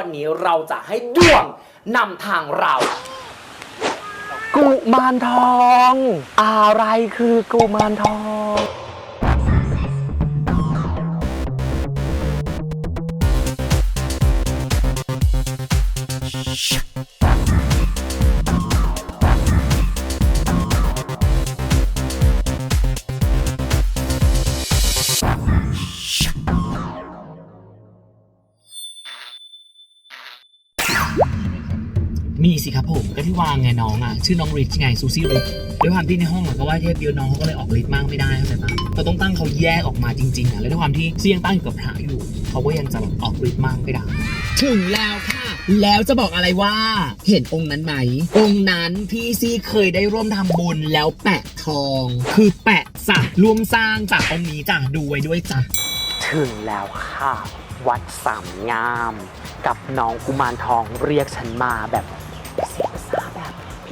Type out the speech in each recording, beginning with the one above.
วันนี้เราจะให้ดวงนำทางเรา กุมารทอง อะไรคือกุมารทองางไงน้องอะชื่อน้องริชไงซูซี่ริชด้วยความที่ในห้องอะก็ไหว้เทพเยอะน้องเขาก็เลยออกฤทธิ์มากไม่ได้เข้าใจปะเราต้องตั้งเขาแยกออกมาจริงๆอะแล้วด้วยความที่เสี่ยงตั้งอยู่กับพระอยู่เขาก็ยังจะแบบออกฤทธิ์มากไม่ได้ถึงแล้วค่ะ แล้วจะบอกอะไรว่า เห็นองค์นั้นไหม องค์นั้นพี่ซี่เคยได้ร่วมทำบุญแล้วแปะทอง คือแปะสักร่วมสร้างจากองค์นี้จ้ะดูไว้ด้วยจ้ะถึงแล้วค่ะ วัดสามงาม กับน้องกุมารทองเรียกฉันมาแบบ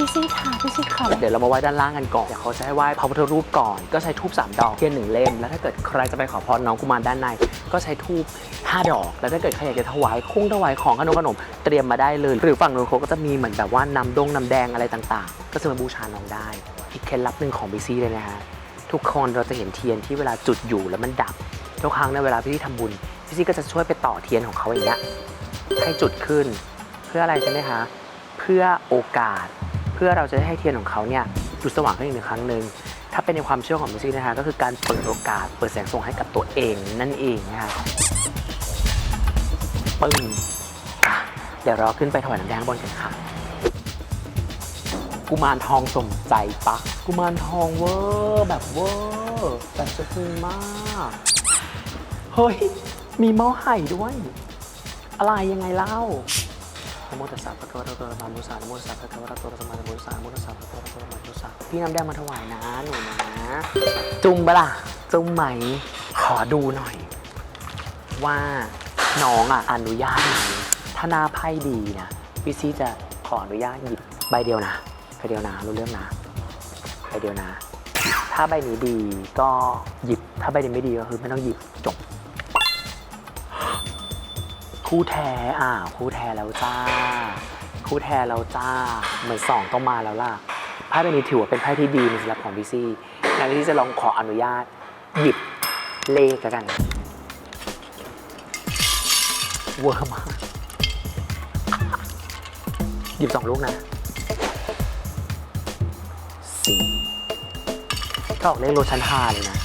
พี่ซี่ค่ะพี่ซี่ค่ะเดี๋ยวเรามาไหว้ด้านล่างกันก่อนเดี๋ยวเขาจะให้ไหว้พระพุทธรูปก่อน ก็ใช้ทูบสามดอกเทียนหนึ่งเล่ม แล้วถ้าเกิดใครจะไปขอพรน้องกุมารด้านใน ก็ใช้ทูบห้าดอก แล้วถ้าเกิดใครอยากจะถวายคุ้งถวายของขนมขนมเตรียมมาได้เลย หรือฝั่งนู้นเขาก็จะมีเหมือนแบบว่าน้ำดงน้ำแดงอะไรต่างๆ ก็จะมาบูชาน้องได้ อีกเคล็ดลับหนึ่งของบีซี่เลยนะฮะทุกคนเราจะเห็นเทียนที่เวลาจุดอยู่แล้วมันดับทุกครั้งในเวลาพี่ซี่ทำบุญพี่ซี่ก็จะช่วยไปต่อเทียนของเขาอย่างเงี้ยให้จุดขึ้น เพื่ออะไรใช่ไหมคะ เพื่อโอกาส พื่อเราจะได้ให้เทียนของเขาเนี่ยจุดสว่างขึ้นอีกหนึ่งครั้งหนึ่งถ้าเป็นในความเชื่อของพี่ซี่นะคะก็คือการเปิดโอกาสเปิดแสงสว่างให้กับตัวเองนั่นเองนะคะปึ้งอะเดี๋ยวเราขึ้นไปถวายน้ำแดงบนกันค่ะ กุมารทองสมใจปะกุมารทองเวอร์แบบเวอร์แบบสะพรึงมาก เฮ้ย มีหม้อไห่ด้วย อะไรยังไงเล่า นะโมตัสสะพระคะวะโตอะระหะโตสัมมาสัมพุทธัสสะนะโมตัสสะพระคะวะโตอะระหะโตสัมมาสัมพุทธัสสะนะโมตัสสะพระคะวะโตอะระหะโตสัมมาสัมพุทธัสสะพี่น้ำแดงมาถวายนะหนูนะจุ่มปล่ะจุ่มไหม ขอดูหน่อย ว่าน้องอะอนุญาตไหมถ้าหน้าไพ่ดีนะพี่ซีจะขออนุญาตหยิบใบเดียวนะใบเดียวนะรู้เรื่องนะใบเดียวนะ ถ้าใบนี้ดีก็หยิบถ้าใบนี้ไม่ดีก็คือไม่ต้องหยิบจบ คู่แท้อ่า คู่แท้แล้วจ้า คู่แท้แล้วจ้า เหมือนสองต้องมาแล้วล่ะไพ่ใบนี้ถือว่าเป็นไพ่ที่ดีในสำหรับของพี่ซี่งั้นพี่ซี่จะลองขออนุญาต หยิบเลขกันเวอร์มากหยิบสองลูกนะสี่ก็ออกเลขโรชันทาเลยนะ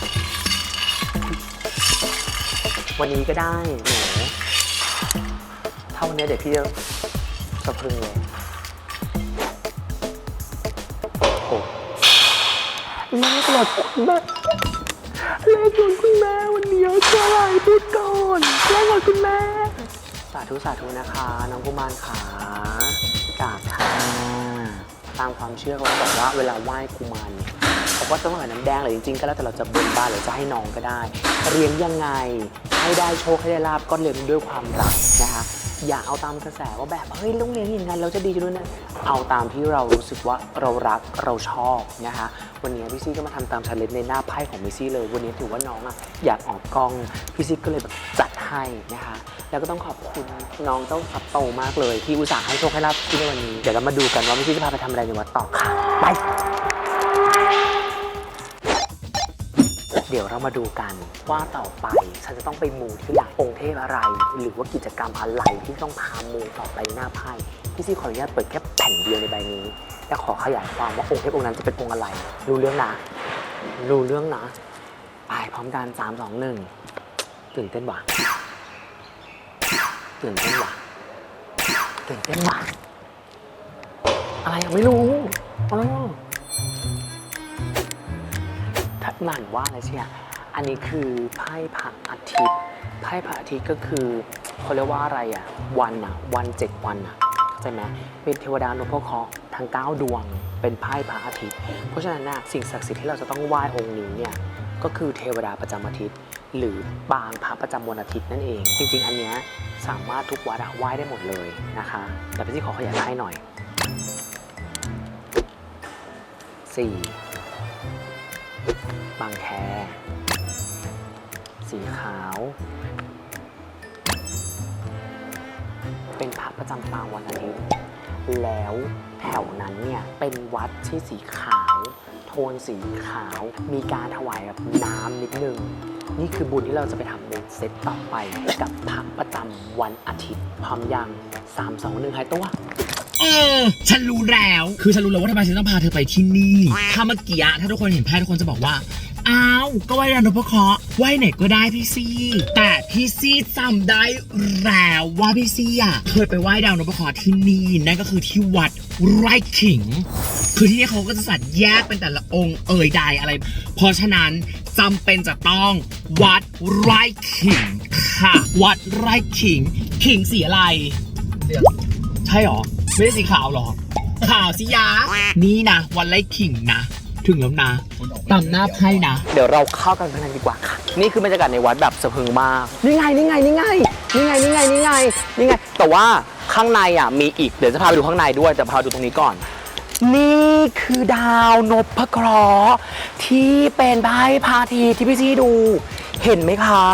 วันนี้ก็ได้หนูาวันนี้เดี๋ยวพี่จะสะพรึงเลยโอ้เลขหลอดคุณแม่เลขหลอดคุณแม่วันนี้จะอะไรพูดก่อนเลขหลอดคุณแม่ สาธุสาธุนะคะ น้องกุมารขากราบค่ะตามความเชื่อเขาบอกว่าเวลาไหว้กุมารเนี่ยเขาก็ต้องใส่น้ำแดงหรือจริงๆ ก็แล้วแต่เราจะบนบ้านหรือจะให้น้องก็ได้เลี้ยงยังไงให้ได้โชคให้ได้ลาบก็เลี้ยงด้วยความรักนะคะ อย่าเอาตามกระแสว่าแบบเฮ้ยต้องเลี้ยงอย่างนั้นเราจะดีจะด้วยนะเอาตามที่เรารู้สึกว่าเรารักเราชอบนะคะวันนี้พี่ซี่ก็มาทำตามชาเลนจ์ในหน้าไพ่ของพี่ซี่เลย วันนี้ถือว่าน้องอะอยากออกกล้องพี่ซี่ก็เลยแบบจัดให้นะคะแล้วก็ต้องขอบคุณน้องเจ้าสับโตมากเลย ที่อุตส่าห์ให้โชคให้ลาบที่ในวันนี้เดี๋ยวเรามาดูกันว่าพี่ซี่จะพาไปทำอะไรในวัดต่อค่ะไป ดี๋ยวเรามาดูกันว่าต่อไปฉันจะต้องไปมูที่ไหนองค์เทพอะไร หรือว่ากิจกรรมอะไรที่ต้องพามูต่อไปหน้าไพ่พี่ซี่ขออนุญาตเปิดแค่แผ่นเดียวในใบนี้ และขอขยายความว่าองค์เทพองค์นั้นจะเป็นองค์อะไร รู้เรื่องนะ รู้เรื่องนะไปพร้อมกันสามสองหนึ่งตื่นเต้นว่ะตื่นเต้นว่ะตื่นเต้นว่ะอะไรยังไม่รู้อ๋อ ทัดหมันว่าอะไรเชียอันนี้คือไพ่พระอาทิตย์ไพ่พระอาทิตย์ก็คือเขาเรียกว่าอะไรอะวันอะวันเจ็ดวันอะเข้าใจไหมเป็นเทวดานพเคราะห์ทั้ง9ดวงเป็นไพ่พระอาทิตย์ เพราะฉะนั้นนะสิ่งศักดิ์สิทธิ์ที่เราจะต้องไหว้องค์นี้เนี่ยก็คือเทวดาประจำอาทิตย์ หรือบางพระประจำวันอาทิตย์นั่นเอง จริง ๆ อันเนี้ยสามารถทุกวัดไหว้ได้หมดเลยนะคะแต่พี่ที่ขอขยายให้หน่อยสี่ บางแค สีขาว เป็นพระประจำปางวันอาทิตย์ แล้วแถวนั้นเนี่ย เป็นวัดที่สีขาว โทนสีขาว มีการถวายแบบน้ำนิดนึง นี่คือบุญที่เราจะไปทำในเซตต่อไป กับพักประจำวันอาทิตย์ พร้อมยัง3 2 1หายตัว เออ ฉันรู้แล้ว คือฉันรู้แล้วว่าทำไมฉันต้องพาเธอไปที่นี่ ถ้าเมื่อกี้อะถ้าทุกคนเห็นแพททุกคนจะบอกว่า อ้าว ก็ไหว้ดาวนพเคราะห์ไหว้ไหนก็ได้พี่ซี่ แต่พี่ซี่จำได้แล้วว่าพี่ซี่อะเคยไปไหว้ดาวนพเคราะห์ที่นี่นั่นก็คือที่วัดไร่ขิง คือที่นี่เขาก็จะจัดแยกเป็นแต่ละองค์เอ่ยใดอะไร เพราะฉะนั้นจำเป็นจะต้องวัดไร่ขิงค่ะ วัดไร่ขิง ขิงสีอะไร ใช่หรอ ไม่ได้สีขาวหรอ ขาวสิยา นี่นะวันไล่ขิงนะ ถึงแล้วนะตำหน้าไพ่นะ เดี๋ยวเราเข้ากันข้างในดีกว่าค่ะ นี่คือบรรยากาศในวัดแบบสะพรึงมาก นี่ไงนี่ไงนี่ไงนี่ไงนี่ไงนี่ไงนี่ไง แต่ว่าข้างในอะมีอีก เดี๋ยวจะพาไปดูข้างในด้วย แต่พาดูตรงนี้ก่อน นี่คือดาวนพเคราะห์ที่เป็นใบพระอาทิตย์ที่พี่ซี่ดู เห็นไหมคะ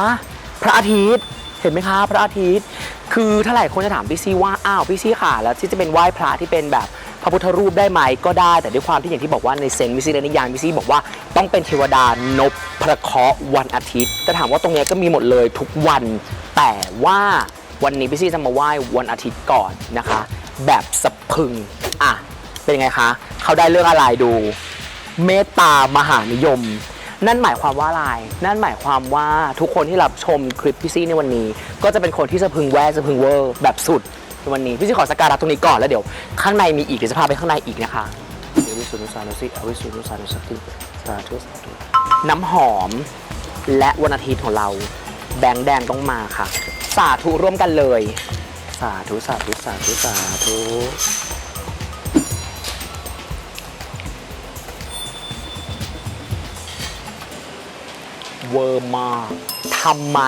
พระอาทิตย์ เห็นไหมคะพระอาทิตย์ คือถ้าหลายคนจะถามพี่ซี่ว่าอ้าวพี่ซี่ค่ะแล้วที่จะเป็นไหว้พระที่เป็นแบบพระพุทธรูปได้ไหมก็ได้ แต่ด้วยความที่อย่างที่บอกว่าในเซนส์วิซี่และนิยามวิซี่บอกว่าต้องเป็นเทวดานพพระเคราะห์วันอาทิตย์แต่ถามว่าตรงนี้ก็มีหมดเลยทุกวัน แต่ว่าวันนี้พี่ซี่จะมาไหว้วันอาทิตย์ก่อนนะคะ แบบสะพึงอะเป็นไงคะ เขาได้เรื่องอะไรดู เมตตามหานิยม นั่นหมายความว่าอะไร นั่นหมายความว่าทุกคนที่รับชมคลิปพี่ซี่ในวันนี้ ก็จะเป็นคนที่สะพึงแวสะพึงเวอร์แบบสุดในวันนี้ พี่ซี่ขอสกการะตรงนี้ก่อนแล้วเดี๋ยวข้างในมีอีกเดี๋ยวจะพาไปข้างในอีกนะคะวิสุทธิสานุสิอวิสุทธิสานุสติสาธุสาธุน้ำหอมและวันอาทิตย์ของเรา แบงค์แดงต้องมาค่ะ สาธุร่วมกันเลย สาธุสาธุสาธุสาธุ เวอร์มากทำไม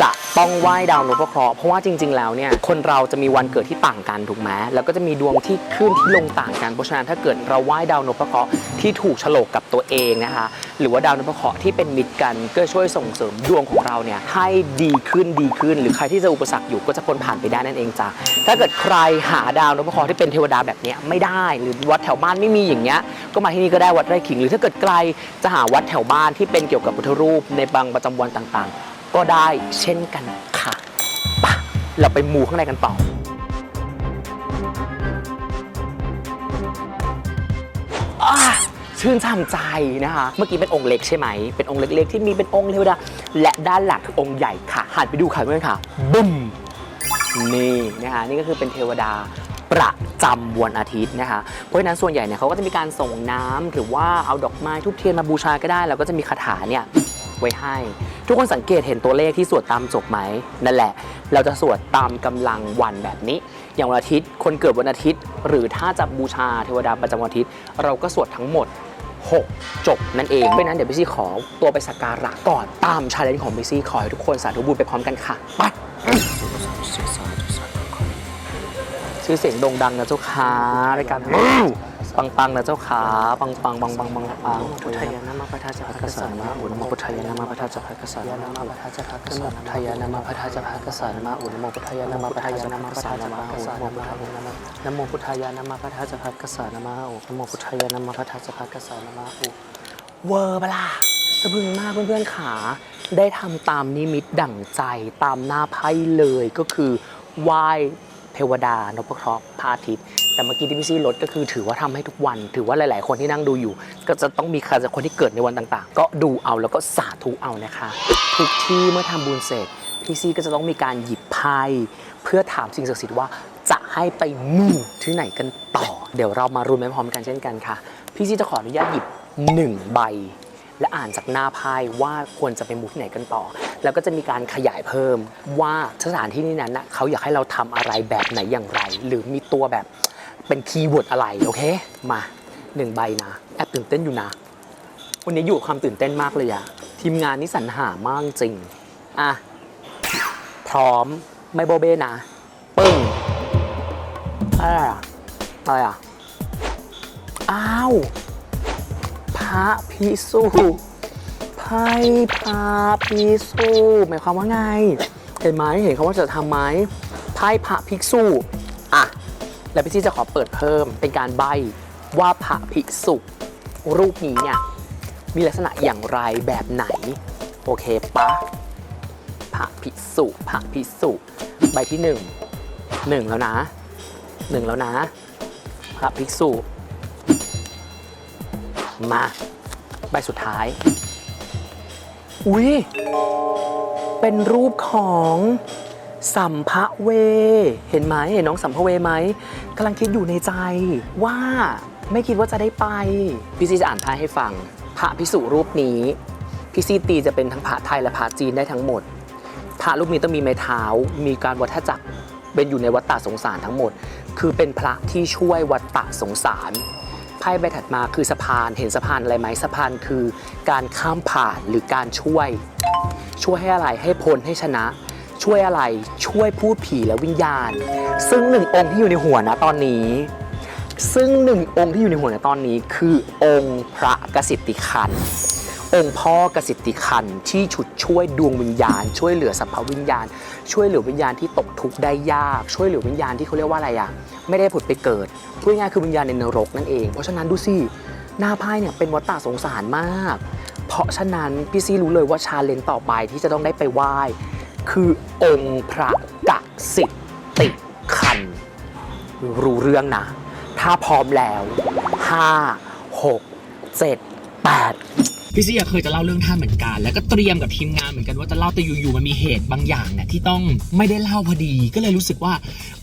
จะต้องไหว้ดาวนพเคราะห์เพราะว่าจริง ๆ แล้วเนี่ยคนเราจะมีวันเกิดที่ต่างกันถูกไหมแล้วก็จะมีดวงที่ขึ้นที่ลงต่างกันเพราะฉะนั้นถ้าเกิดเราไหว้ดาวนพเคราะห์ที่ถูกโฉลกกับตัวเองนะคะหรือว่าดาวนพเคราะห์ที่เป็นมิตรกันก็ช่วยส่งเสริมดวงของเราเนี่ยให้ดีขึ้นดีขึ้น หรือใครที่จะอุปสรรคอยู่ก็จะพ้นผ่านไปได้นั่นเองจ้ะถ้าเกิดใครหาดาวนพเคราะห์ที่เป็นเทวดาแบบเนี้ยไม่ได้ หรือวัดแถวบ้านไม่มีอย่างเงี้ยก็มาที่นี่ก็ได้วัดไร่ขิง หรือถ้าเกิดไกลจะหาวัดแถวบ้านที่เป็นเกี่ยวกับพุทธรูปในบางประจำวันต่างๆ ก็ได้เช่นกันค่ะไปะเราไปมูข้างในกันต่อ ชื่นช่ำใจนะคะ เมื่อกี้เป็นองค์เล็กใช่ไหม เป็นองค์เล็กๆ ที่มีเป็นองค์เทวดาและด้านหลังคือองค์ใหญ่ค่ะ หันไปดูค่ะเพื่อนค่ะ บึ้ม นี่นะคะนี่ก็คือเป็นเทวดาประจำวันอาทิตย์นะคะ เพราะฉะนั้นส่วนใหญ่เนี่ยเขาก็จะมีการส่งน้ำหรือว่าเอาดอกไม้ทุบเทียนมาบูชาก็ได้ แล้วก็จะมีคาถาเนี่ย ไว้ให้ ทุกคนสังเกตเห็นตัวเลขที่สวดตามจบไหมนั่นแหละ เราจะสวดตามกำลังวันแบบนี้ อย่างวันอาทิตย์คนเกิดวันอาทิตย์ หรือถ้าจะบูชาเทวดาประจำวันอาทิตย์ เราก็สวดทั้งหมด 6 จบนั่นเองเพราะฉะนั้นเดี๋ยวพี่ซี่ขอตัวไปสักการะก่อนตามชาเลนจ์ของพี่ซี่ขอให้ทุกคนสาธุบุญไปพร้อมกันค่ะไปชื่อเสียงโด่งดังนะเจ้าค้ารายการ ปังปังๆนะเจ้าขาปังปังปังปังปังปังพุทธายานามาพระธาจะพักสารมาอุณโมพุทธายานามาพระธาจะพักสารมาอุณโมพุทธายานามาพระธาจะพักสารมาพุทธายานามาพระธาจะพักสารมาอุณโมพุทธายานามาพระธาจะพักสารมาอุณโมพุทธายานามานะโมพุทธายานามาพระธาจะพักสารมาอุณโมพุทธายานามาพระธาจะพักสารมาอุเวอร์ปะล่ะสะพรึงมากเพื่อนๆขาได้ทำตามนิมิตดั่งใจตามหน้าไพ่เลยก็คือไหว้เท วดานพเคราะห์พระอาทิตย์ แต่เมื่อกี้ที่พี่ซี่ลดก็คือถือว่าทำให้ทุกวัน ถือว่าหลาย ๆ คนที่นั่งดูอยู่ ก็จะต้องมีใครสักคนที่เกิดในวันต่าง ๆ ก็ดูเอาแล้วก็สาธุเอานะคะทุกที่เมื่อทำบุญเสร็จพี่ซี่ก็จะต้องมีการหยิบไพ่เพื่อถามสิ่งศักดิ์สิทธิ์ว่าจะให้ไปมู่ที่ไหนกันต่อ เดี๋ยวเรามารุนไปพร้อมกันเช่นกันค่ะ พี่ซี่จะขออนุญาตหยิบหนึ่งใบ และอ่านจากหน้าไพ่ว่าควรจะไปมูที่ไหนกันต่อ แล้วก็จะมีการขยายเพิ่มว่าสถานที่นี้นั้นนะเขาอยากให้เราทำอะไรแบบไหนอย่างไร หรือมีตัวแบบเป็นคีย์เวิร์ดอะไรโอเค มาหนึ่งใบนะแอบตื่นเต้นอยู่นะ วันนี้อยู่ความตื่นเต้นมากเลยอะทีมงานนี่สรรหามากจริงอะพร้อมไม่โบเบ้นะปึ้งอะไรอะอะไรอะอ้าว ระพิสูไพ่พระพิสูหมายความว่าไง เห็นไหมเห็นเขาว่าจะทำไหมไพ่พระภิกษุอะแล้วพี่ซี่จะขอเปิดเพิ่มเป็นการใบว่าพระภิกษุรูปนี้เนี่ยมีลักษณะอย่างไรแบบไหน โอเคปะพระภิกษุพระภิกษุใบที่หนึ่งหนึ่งแล้วนะหนึ่งแล้วนะพระภิกษุ มา ใบสุดท้าย อุ้ยเป็นรูปของสัมภเว เห็นไหมเห็นน้องสัมภเวไหมกำลังคิดอยู่ในใจว่าไม่คิดว่าจะได้ไป พี่ซีจะอ่านไพ่ให้ฟัง พระพิสุรูปนี้ พี่ซีตีจะเป็นทั้งพระไทยและพระจีนได้ทั้งหมด พระรูปนี้ต้องมีไม้เท้า มีการวัฏจักร เป็นอยู่ในวัฏฏะสงสารทั้งหมด คือเป็นพระที่ช่วยวัฏฏะสงสาร ไพ่ใบถัดมาคือสะพานเห็นสะพานอะไรไหมสะพานคือ การข้ามผ่านหรือการช่วย ช่วยให้อะไรให้พ้นให้ชนะ ช่วยอะไรช่วยพูดผีและวิญญาณ ซึ่งหนึ่งองค์ที่อยู่ในหัวนะตอนนี้ ซึ่งหนึ่งองค์ที่อยู่ในหัวในตอนนี้ คือองค์พระกสิทธิคัน องค์พ่อกสิทธิคันที่ฉุดช่วยดวงวิญญาณ ช่วยเหลือสัพพวิญญาณ ช่วยเหลือวิญญาณที่ตกทุกข์ได้ยาก ช่วยเหลือวิญญาณที่เขาเรียกว่าอะไรอะไม่ได้ผุดไปเกิดพูดง่ายคือวิญญาณในนรกนั่นเอง เพราะฉะนั้นดูสิหน้าไพ่เนี่ยเป็นวัฏฏะสงสารมาก เพราะฉะนั้นพี่ซี่รู้เลยว่าชาเลนจ์ต่อไปที่จะต้องได้ไปไหว้คือองค์พระกสิทธิคันรู้เรื่องนะ ถ้าพร้อมแล้ว 5 6 7 8 พี่ซี่เคยจะเล่าเรื่องท่านเหมือนกัน แล้วก็เตรียมกับทีมงานเหมือนกันว่าจะเล่าแต่อยู่ๆมันมีเหตุบางอย่างเนี่ยที่ต้องไม่ได้เล่าพอดีก็เลยรู้สึกว่า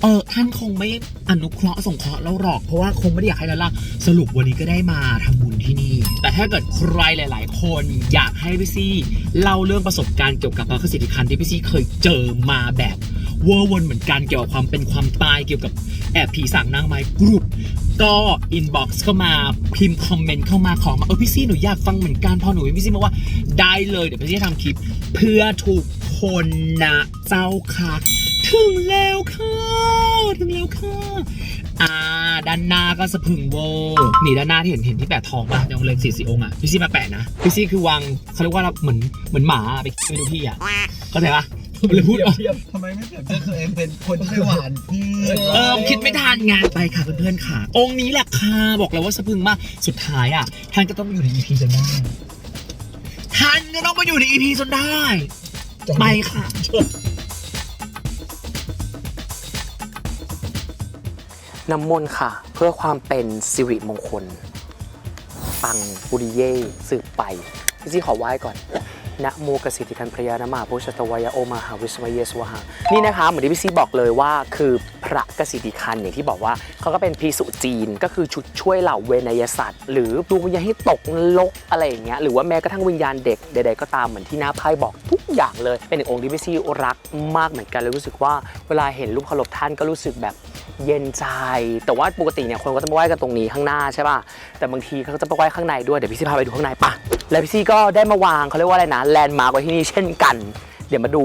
เออท่านคงไม่อนุเคราะห์สงเคราะห์เราหรอกเพราะว่าคงไม่ได้อยากให้เราเล่าสรุปวันนี้ก็ได้มาทำบุญที่นี่ แต่ถ้าเกิดใครหลาย ๆ คนอยากให้พี่ซี่เล่าเรื่องประสบการณ์เกี่ยวกับพระคสิทธิคันที่พี่ซี่เคยเจอมาแบบ เวอร์วนเหมือนกันเกี่ยวกับความเป็นความตายเกี่ยวกับแอบผีสางนางไม้กรุ๊ปก็อินบ็อกซ์เข้ามาพิมพ์คอมเมนต์เข้ามาขอมาเออพี่ซี่หนูอยากฟังเหมือนกันพอหนูพี่ซี่บอกว่าได้เลยเดี๋ยวพี่ซี่ทำคลิปเพื่อทุกคนนะเจ้าค่ะ ถึงแล้วค่ะถึงแล้วค่ะอ่าด้านหน้าก็สะพึงเวนี่ด้านหน้าที่เห็นเห็นที่แปะทองป่ะยังเลยสี่สี่องค์อะพี่ซี่มาแปะนะพี่ซี่คือวางเขาเรียกว่าเราเหมือนเหมือนหมาไปไปดูพี่อะเข้าใจปะ เลยพูดออกทำไมไม่เปรียบเทียบตัวเองเป็นคนที่ไม่หวานพี่ เออคิดไม่ทันไงานไปค่ะเพื่อนๆค่ะ องค์นี้แหละค่ะบอกแล้วว่าสะพรึงมากสุดท้ายอะท่านก็ต้องมาอยู่ใน EP จนได้ท่านก็ต้องมาอยู่ใน EP จนได้ ไปค่ะ น้ำมนต์ค่ะ เพื่อความเป็นสิริมงคล ปังปุริเย่สืบไปพี่ซี่ขอไหว้ก่อน นะโมกสิทธิคันพระยานมาพุชตวายโอมาหาวิสมเยสวหานี่นะคะเหมือนที่พี่ซีบอกเลยว่าคือ พระกสิทธิคันอย่างที่บอกว่าเขาก็เป็นพีสุจีนก็คือชุดช่วยเหล่าเวนยสัตว์หรือดวงวิญญาณให้ตกนรกอะไรอย่างเงี้ยหรือว่าแม้กระทั่งวิญญาณเด็กใดๆก็ตามเหมือนที่หน้าไพ่บอกทุกอย่างเลย เป็นหนึ่งองค์ที่พี่ซี่รักมากเหมือนกันเลยรู้สึกว่าเวลาเห็นรูปเคารพท่านก็รู้สึกแบบเย็นใจ แต่ว่าปกติเนี่ยคนก็จะมาไหว้กันตรงนี้ข้างหน้าใช่ป่ะแต่บางทีเขาก็จะไปไหว้ข้างในด้วยเดี๋ยวพี่ซี่พาไปดูข้างในปะแล้วพี่ซี่ก็ได้มาวางเขาเรียกว่าอะไรนะแลนด์มาร์กไว้ที่นี่เช่นกัน เดี๋ยวมาดู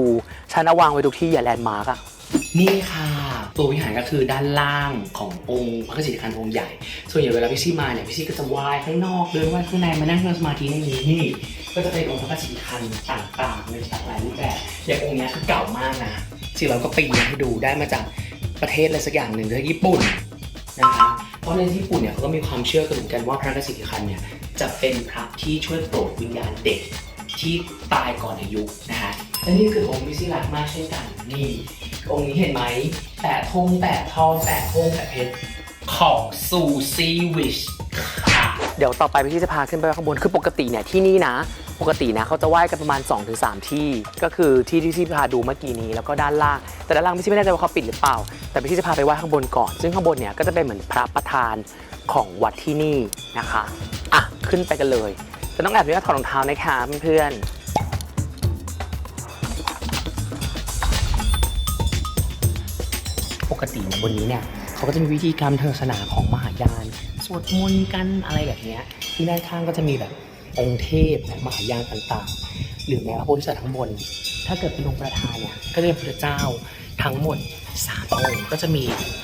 ฉันเอาวางไว้ทุกที่อย่าแลนด์มาร์กอะนี่ค่ะ ตัววิหารก็คือด้านล่างขององค์พระกสิทธิคันองค์ใหญ่ ส่วนใหญ่เวลาพี่ซี่มาเนี่ยพี่ซี่ก็จะไหว้ข้างนอกเดินไหว้ข้างในมานั่งทำสมาธิในนี้นี่ก็จะเป็นองค์พระกสิทธิคันต่างๆในหลากหลายรูปแบบอย่างองค์นี้คือเก่ามากนะสี่ร้อยกว่าปีนให้ดูได้มาจากประเทศอะไรสักอย่างหนึ่งคือญี่ปุ่นนะคะเพราะในญี่ปุ่นเนี่ยเขาก็มีความเชื่อกันเหมือนกันว่าพระกสิทธิคันเนี่ยจะเป็นพระที่ช่วยโปรดวิญญาณเด็กที่ตายก่อนอายุนะฮะและนี่คือองค์พิซิลักมากเช่นกันนี่องค์นี้เห็นไหม แปะธงแปะทองแปะธงแปะเพชรของซูซีวิชค่ะ เดี๋ยวต่อไปพี่จะพาขึ้นไปข้างบน คือปกติเนี่ยที่นี่นะ ปกตินะเขาจะไหว้กันประมาณ 2-3 ที่ ก็คือที่ที่พี่พาดูเมื่อกี้นี้ แล้วก็ด้านล่าง แต่ด้านล่างพี่ซี่ไม่แน่ใจว่าเขาปิดหรือเปล่า แต่พี่จะพาไปไหว้ข้างบนก่อน ซึ่งข้างบนเนี่ยก็จะเป็นเหมือนพระประธานของวัดที่นี่นะคะ อะ ขึ้นไปกันเลย จะต้องแอบนี้ถอดรองเท้านะคะเพื่อนๆ กติบนนี้เนี่ยเขาก็จะมีวิธีการทางศาสนาของมหายานสวดมนต์กันอะไรแบบนี้ที่ด้านข้างก็จะมีแบบองค์เทพแบบมหายานต่างๆ หรือแม้พระโพธิสัตว์ทั้งบน ถ้าเกิดเป็นองค์ประธานเนี่ยก็จะเป็นพระเจ้าทั้งหมดสามองค์ก็จะมี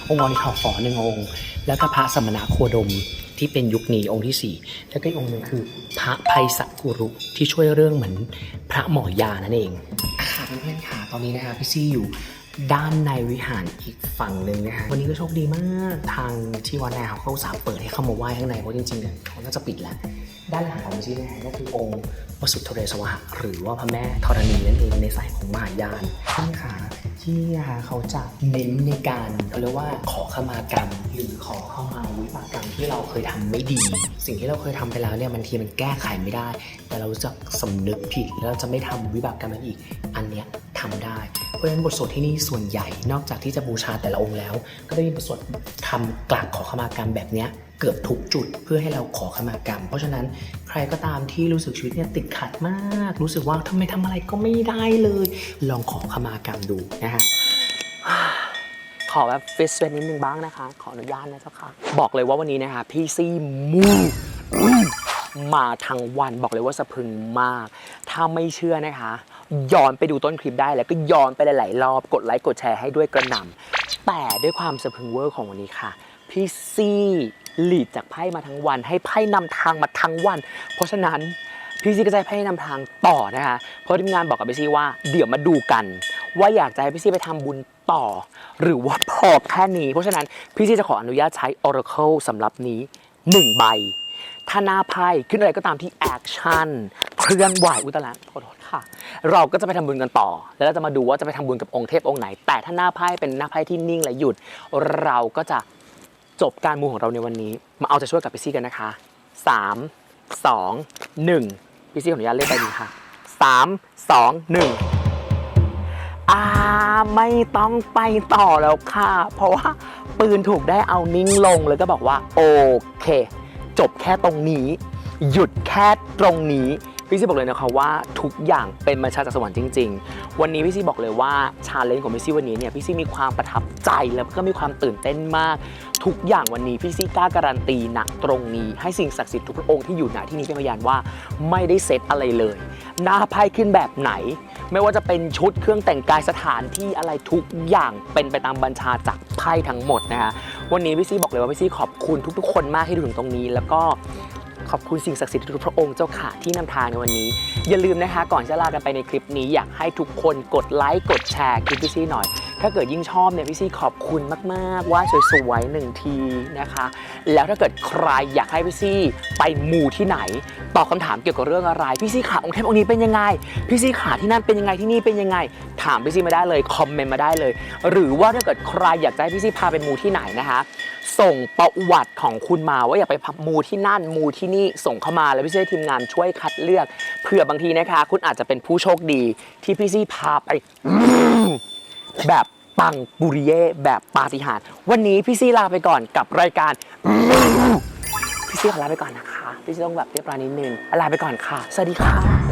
องค์นอนขาวฝอหนึ่งองค์ แล้วก็พระสมณะโคดมที่เป็นยุคนี้องค์ที่สี่แล้วก็อีกองค์หนึ่งคือพระภัยสักกุรุที่ช่วยเรื่องเหมือนพระหมอยานั่นเองค่ะเพื่อนๆค่ะตอนนี้นะคะพี่ซี่อยู่ ด้านในวิหารอีกฝั่งหนึ่งนะฮะวันนี้ก็โชคดีมากทางที่วัดแนวเขาส่ามเปิดให้เข้ามาไหว้ข้างในเพราะจริงๆเนี่ยเขาน่าจะปิดแล้ว ด้านหลังของมิซี่นก็คือองค์วสุทธเรศวะ หรือว่าพระแม่ธรณีนั่นเองในสายของมหายานท่านขาที่นี่นะคะเขาจะเน้นในการเขาเรียกว่าขอขมากรรม หรือขอเข้ามาวิบากกรรมที่เราเคยทำไม่ดี สิ่งที่เราเคยทำไปแล้วเนี่ยบางทีมันแก้ไขไม่ได้ แต่เราจะสำนึกผิดแล้วเราจะไม่ทำวิบากกรรมนั้นอีก อันเนี้ยทำได้ เพราะฉะนั้นบทสวดที่นี่ส่วนใหญ่นอกจากที่จะบูชาแต่ละองค์แล้ว ก็ได้มีบทสวดทำกลักขอขมากรรมแบบเนี้ย เกือบทุกจุดเพื่อให้เราขอขมากรรม เพราะฉะนั้นใครก็ตามที่รู้สึกชีวิตเนี่ยติดขัดมาก รู้สึกว่าทำไมทำอะไรก็ไม่ได้เลย ลองขอขมากรรมดูนะฮะขอแบบฟิสเวนนิดนึงบ้างนะคะ ขออนุญาตนะเจ้าค่ะบอกเลยว่าวันนี้นะคะพี่ซี่มูมาทั้งวันบอกเลยว่าสะพึงมาก ถ้าไม่เชื่อนะคะ ย้อนไปดูต้นคลิปได้แล้วก็ย้อนไปหลาย ๆ รอบกดไลค์กดแชร์ให้ด้วยกระหน่ำแต่ด้วยความสะพึงเวอร์ของวันนี้ค่ะ พี่ซี่ หลีดจากไพ่มาทั้งวัน ให้ไพ่นำทางมาทั้งวัน เพราะฉะนั้นพี่ซี่ก็จะให้ไพ่นำทางต่อนะคะเพราะทีมงานบอกกับพี่ซี่ว่าเดี๋ยวมาดูกัน ว่าอยากจะให้พี่ซี่ไปทำบุญต่อ หรือว่าพอแค่นี้ เพราะฉะนั้นพี่ซี่จะขออนุญาตใช้ Oracle สำหรับนี้1ใบถ้าหน้าไพ่ขึ้นอะไรก็ตามที่แอคชั่นเคลื่อนไหวอุตละขอโทษค่ะ เราก็จะไปทำบุญกันต่อ แล้วเราจะมาดูว่าจะไปทำบุญกับองค์เทพองค์ไหน แต่ถ้าหน้าไพ่เป็นหน้าไพ่ที่นิ่งและหยุด เราก็จะ จบการมูของเราในวันนี้ มาเอาใจช่วยกับพี่ซี่กันนะคะ 3 2 1 พี่ซี่ขออนุญาตเลขใบนี้ค่ะ 3 2 1อ่าไม่ต้องไปต่อแล้วค่ะ เพราะว่าปืนถูกได้เอานิ่งลงแล้วก็บอกว่า โอเค จบแค่ตรงนี้ หยุดแค่ตรงนี้ พี่ซี่บอกเลยนะคะว่าทุกอย่างเป็นมาจากสวรรค์จริง ๆ วันนี้พี่ซี่บอกเลยว่าชาเลนจ์ของพี่ซี่วันนี้เนี่ยพี่ซี่มีความประทับใจแล้วก็มีความตื่นเต้นมาก ทุกอย่างวันนี้พี่ซี่กล้าการันตีณตรงนี้ ให้สิ่งศักดิ์สิทธิ์ทุกพระองค์ที่อยู่ณที่นี้เป็นพยานว่าไม่ได้เซตอะไรเลยหน้าไพ่ขึ้นแบบไหน ไม่ว่าจะเป็นชุดเครื่องแต่งกายสถานที่อะไรทุกอย่างเป็นไปตามบัญชาจากไพ่ทั้งหมดนะคะวันนี้พี่ซี่บอกเลยว่าพี่ซี่ขอบคุณทุกๆ คนมากที่ดูถึงตรงนี้ แล้วก็ ขอบคุณสิ่งศักดิ์สิทธิ์ทุกพระองค์เจ้าค่ะที่นำทางในวันนี้ อย่าลืมนะคะ ก่อนจะลากันไปในคลิปนี้อยากให้ทุกคนกดไลค์กดแชร์คลิปพี่ซี่หน่อย ถ้าเกิดยิ่งชอบเนี่ยพี่ซี่ขอบคุณมากๆ ว่าสวยๆหนึ่งทีนะคะ แล้วถ้าเกิดใครอยากให้พี่ซี่ไปมูที่ไหนตอบคำถามเกี่ยวกับเรื่องอะไรพี่ซี่ขาองค์เทพองค์นี้เป็นยังไงพี่ซี่ขาที่นั่นเป็นยังไงที่นี่เป็นยังไง ถามพี่ซี่มาได้เลยคอมเมนต์มาได้เลย หรือว่าถ้าเกิดใครอยากจะให้พี่ซี่พาไปมูที่ไหนนะคะ ส่งประวัติของคุณมาว่าอยากไปพับมูที่นั่นมูที่นี่ส่งเข้ามาแล้วพี่ซี่ทีมงานช่วยคัดเลือกเผื่อบางทีนะคะ คุณอาจจะเป็นผู้โชคดีที่พี่ซี่พาไป แบบปังปุริเย่แบบปาฏิหาริย์วันนี้พี่ซี่ลาไปก่อนกับรายการ พี่ซี่ขอลาไปก่อนนะคะ พี่ซี่ต้องแบบเรียบร้อยนิดนึงลาไปก่อนค่ะ สวัสดีค่ะ